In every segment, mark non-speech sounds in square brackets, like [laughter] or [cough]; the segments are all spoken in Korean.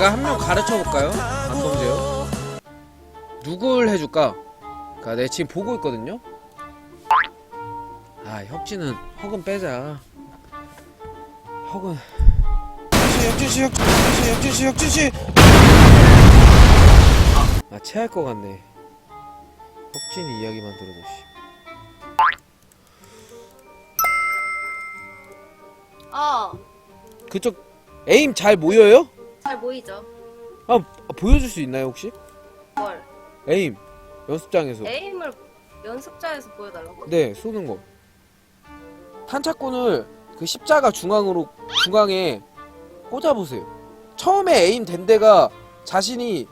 제가 한 명 가르쳐 볼까요? 안동재요. 누굴 해줄까? 그니까 내 지금 보고 있거든요. 아 혁진은 혁은 빼자. 혁은 혁진 씨, 혁진 씨, 혁진 씨, 혁진 씨. 아 체할 것 같네. 혁진이 이야기만 들어도 씨. 어, 그쪽 에임 잘 모여요? 잘 보이죠? 아 보여줄 수 있나요 혹시? 뭘? 에임 연습장에서. 에임을 연습자에서 보여달라고? 네, 쏘는 거. 탄착권을 그 십자가 중앙으로 중앙에 꽂아 보세요. 처음에 에임 된 데가 자신이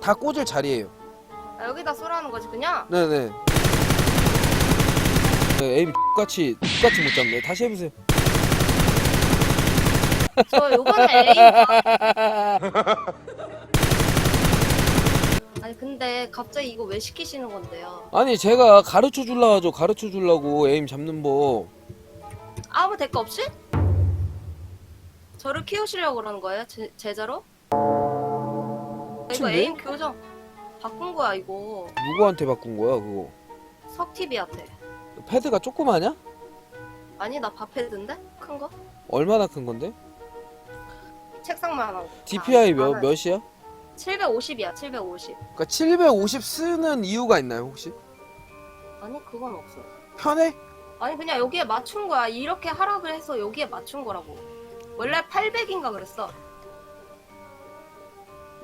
다 꽂을 자리예요. 아, 여기다 쏘라는 거지 그냥? 네, 네. 네, 에임 같이 같이 못 잡네. 다시 해보세요. 저 요번에 에임 [laughs] 아니 근데 갑자기 이거 왜 시키시는 건데요? 아니 제가 가르쳐 줄라 하죠. 가르쳐 주려고 에임 잡는 법. 아무 대가 없이? 저를 키우시려고 그러는 거예요? 제, 제자로? 이거? 에임 교정 바꾼 거야 이거 누구한테 바꾼 거야 그거? 석TV한테 패드가 조그마냐? 아니 나 밥해든데? 큰 거? 얼마나 큰 건데? 책상만 하고 DPI 몇 몇이야? 750이야 750 그러니까 750 쓰는 이유가 있나요 혹시? 아니 그건 없어 편해? 아니 그냥 여기에 맞춘 거야 이렇게 하라고 해서 여기에 맞춘 거라고 원래 800인가 그랬어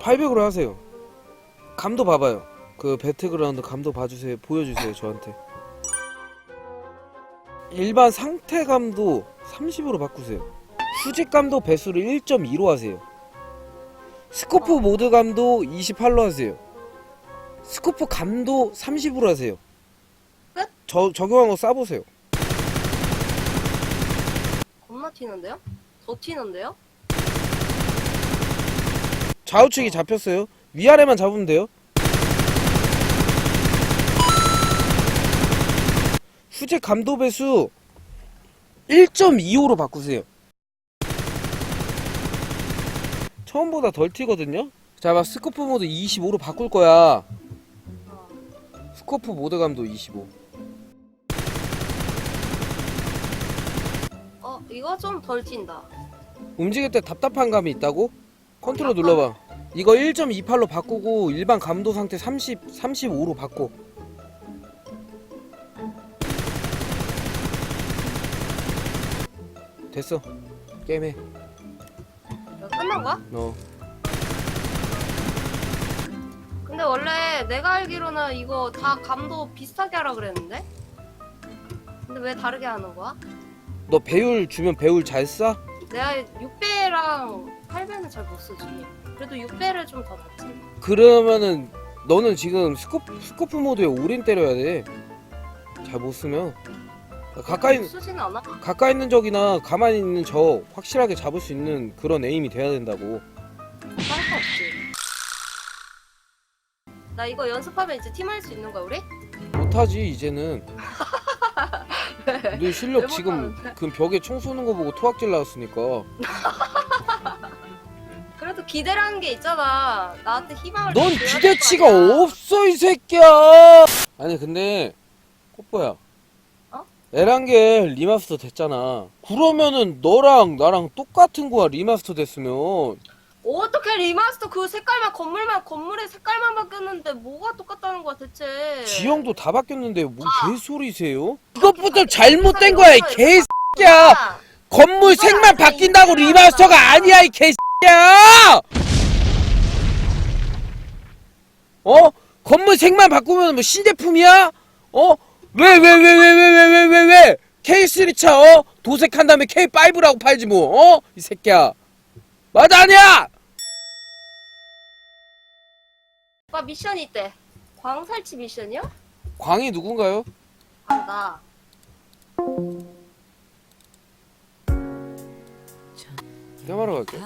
800으로 하세요. 감도 봐봐요. 그 배트그라운드 감도 봐주세요. 보여주세요 저한테. 일반 상태 감도 30으로 바꾸세요. 수직감도 배수를 1.2로 하세요. 스코프 어. 모드 감도 28로 하세요. 스코프 감도 30으로 하세요. 끝? 저 적용한 거 싸보세요. 겁나 튀는데요? 더 튀는데요? 좌우측이 잡혔어요. 위아래만 잡으면 돼요. 수직 감도 배수 1.25로 바꾸세요. 처음보다 덜 튀거든요. 자, 막 스코프 모드 25로 바꿀 거야. 어. 스코프 모드 감도 25. 어 이거 좀덜 튄다 움직일 때 답답한 감이 있다고? 컨트롤 눌러봐. 이거 1.28로 바꾸고 일반 감도 상태 30, 35로 바꿔. 됐어. 게임해. 끝난 거야? 어. 근데 원래 내가 알기로는 이거 다 감도 비슷하게 하라 그랬는데? 근데 왜 다르게 하는 거야? 너 배율 주면 배율 잘 쏴? 내가 6배랑 8배는 잘 못 쓰지 그래도 6배를 좀더 넣지 그러면은 너는 지금 스코프, 스코프 모드에 올인 때려야 돼. 잘 못 쓰면. 가까이 못 쓰지는 않아 가까이 있는 적이나 가만히 있는 적 확실하게 잡을 수 있는 그런 에임이 돼야 된다고. 할거 없지 나 이거 연습하면 이제 팀 할 수 있는 거야 우리? 못하지 이제는. [laughs] 너 실력 왜 지금? 그 벽에 총 쏘는 거 보고 토악질 나왔으니까. [laughs] 그래도 기대라는 게 있잖아 나한테 희망을 넌 줘야 기대치가 아니야. 없어 이 새끼야. 아니 근데 꽃보야. 어? 에란겔 리마스터 됐잖아. 그러면은 너랑 나랑 똑같은 거야 리마스터 됐으면. 어떻게 리마스터 그 색깔만 건물만 건물의 색깔만 바뀌었는데 뭐가 똑같다는 거야 대체 지형도 다 바뀌었는데 뭐 아. 개소리세요? 이것부터 잘못된 거야 이 개새끼야. 야 건물 색만 바뀐다고 리마스터가 아니야 이 개새끼야! 어? 건물 색만 바꾸면 뭐 신제품이야? 어? 왜 왜 왜 왜 왜 왜 왜 왜 왜? K3 차 어? 도색한 다음에 K5라고 팔지 뭐 어? 이 새끼야 맞아 아니야? 오빠 미션이 있대 광살치 미션이요? 광이 누군가요? 아, 나 내가 말하러 갈게